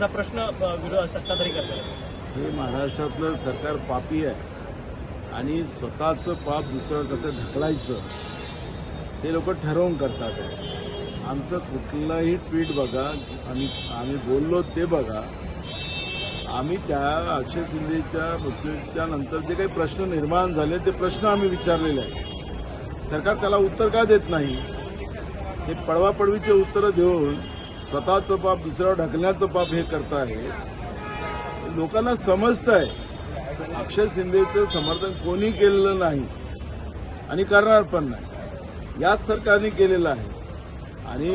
प्रश्न सत्ताधारी करतात. हे महाराष्ट्रातलं सरकार पापी आहे. आणि स्वतःचं पाप दुसरं कसं ढकलायचं ते लोक ठरवून करतात. आमचं कुठलाही ट्विट बघा आम्ही आम्ही बोललो ते बघा. आम्ही त्या अक्षय शिंदेच्या मृत्यूच्या नंतर जे काही प्रश्न निर्माण झाले ते प्रश्न आम्ही विचारलेले आहेत. सरकार त्याला उत्तर का देत नाही? हे पडवापडवीचे उत्तरं देऊन स्वतःचं पाप दुसऱ्यावर ढकलण्याचं पाप हे करत आहे. लोकांना समजत आहे अक्षय शिंदेचं समर्थन कोणी केलेलं नाही. आणि करणार पण नाही. याच सरकारने केलेलं आहे. आणि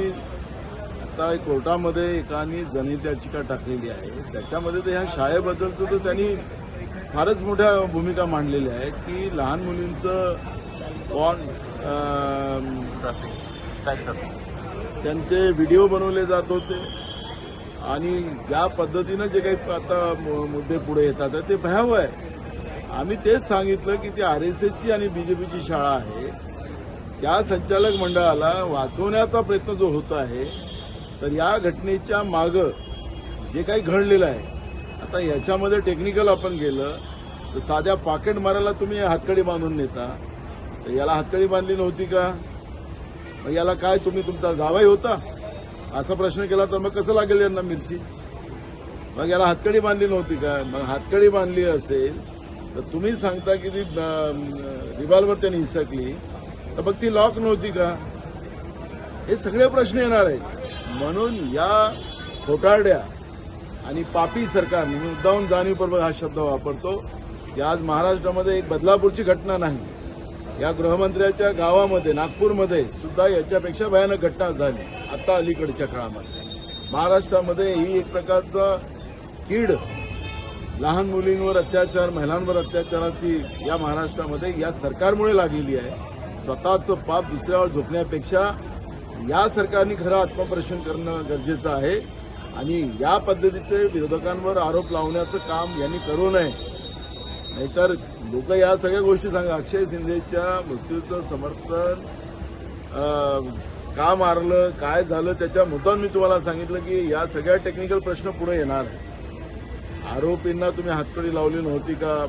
आता कोर्टामध्ये एकाने जनहित याचिका टाकलेली आहे. त्याच्यामध्ये तर ह्या शाळेबद्दलचं तर त्यांनी फारच मोठ्या भूमिका मांडलेल्या आहेत की लहान मुलींचं कोण त्यांचे व्हिडिओ बनवले जात होते. आणि ज्या पद्धतीनं जे काही आता मु- मुद्दे पुढे येतात ते भयावह आहे. आम्ही तेच सांगितलं की ती आर एस एसची आणि बीजेपीची शाळा आहे. त्या संचालक मंडळाला वाचवण्याचा प्रयत्न जो होत आहे तर या घटनेच्या मागं जे काही घडलेलं आहे आता याच्यामध्ये टेक्निकल आपण गेलं तर साध्या पाकेट मारायला तुम्ही हातकडी बांधून नेता. तर याला हातकडी बांधली नव्हती का? मग याला काय तुम्ही तुमचा जावाई होता? असा प्रश्न केला तर मग कसं लागेल यांना मिरची? मग याला हातकडी बांधली नव्हती का? मग हातकडी बांधली असेल तर तुम्ही सांगता की ती रिव्हॉल्वर त्यांनी हिसकली तर मग ती लॉक नव्हती का? हे सगळे प्रश्न येणार आहेत. म्हणून या खोटारड्या आणि पापी सरकारने मी मुद्दाहून जाणीवपूर्वक हा शब्द वापरतो की आज महाराष्ट्रामध्ये एक बदलापूरची घटना नाही. या गृहमंत्र्याच्या गावामध्ये नागपूरमध्ये सुद्धा याच्यापेक्षा भयानक घटना झाली. आता अलीकडच्या काळामध्ये. महाराष्ट्रामध्ये ही एक प्रकारचा कीड लहान मुलींवर अत्याचार महिलांवर अत्याचाराची या महाराष्ट्रामध्ये या सरकारमुळे लागलेली आहे. स्वतःचं पाप दुसऱ्यावर झोपण्यापेक्षा या सरकारने खरं आत्मपरीक्षण करणं गरजेचं आहे. आणि या पद्धतीचे विरोधकांवर आरोप लावण्याचं काम यांनी करू नये. नाहीतर लोक या सगळ्या गोष्टी सांगा. अक्षय शिंदेच्या मृत्यूचं समर्थन का मारलं काय झालं त्याच्या मुद्दाम मी तुम्हाला सांगितलं की या सगळ्या टेक्निकल प्रश्न पुढे येणार आरोपींना तुम्ही हातकडी लावली नव्हती का?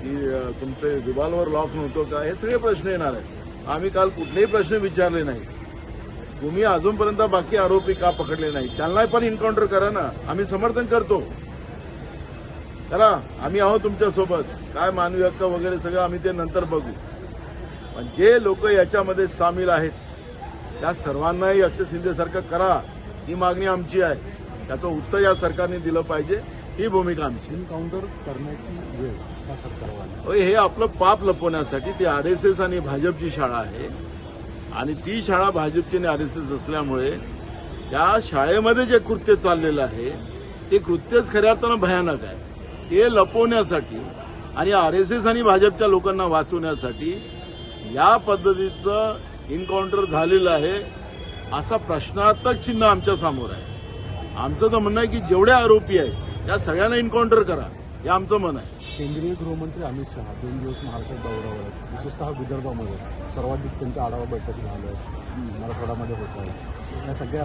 की तुमचे रिव्हॉल्वर लॉक नव्हतं का? हे सगळे प्रश्न येणार आहेत. आम्ही काल कुठलेही प्रश्न विचारले नाही तुम्ही अजूनपर्यंत बाकी आरोपी का पकडले नाही त्यांना पण एन्काउंटर करा ना. आम्ही समर्थन करतो. करा आम्ही आहोत तुमच्यासोबत काय मानवी हक्क वगैरे सगळं आम्ही ते नंतर बघू. पण जे लोक याच्यामध्ये सामील आहेत त्या सर्वांनाही अक्षय शिंदेसारखं करा ही मागणी आमची आहे. त्याचं उत्तर या सरकारने दिलं पाहिजे ही भूमिका आमची. एन्काउंटर करण्याची वेळ हे आपलं पाप लपवण्यासाठी ती आर एस एस आणि भाजपची शाळा आहे. आणि ती शाळा भाजपची आणि आर एस एस असल्यामुळे त्या शाळेमध्ये जे कृत्य चाललेलं आहे ते कृत्यच खऱ्या अर्थानं भयानक आहे. ते लपवण्यासाठी आणि आर एस एस आणि भाजपच्या लोकांना वाचवण्यासाठी या पद्धतीचं इन्काउंटर झालेलं आहे असा प्रश्नार्थक चिन्ह आमच्यासमोर आहे. आमचं तर म्हणणं आहे की जेवढे आरोपी आहेत त्या सगळ्यांना इन्काउंटर करा हे आमचं मन आहे. केंद्रीय गृहमंत्री अमित शहा दोन दिवस महाराष्ट्रात दौऱ्यावर आहेत. विशेषतः विदर्भामध्ये. सर्वाधिक त्यांच्या आढावा बैठक झाल्या आहेत. मराठवाड्यामध्ये होत आहेत. या सगळ्या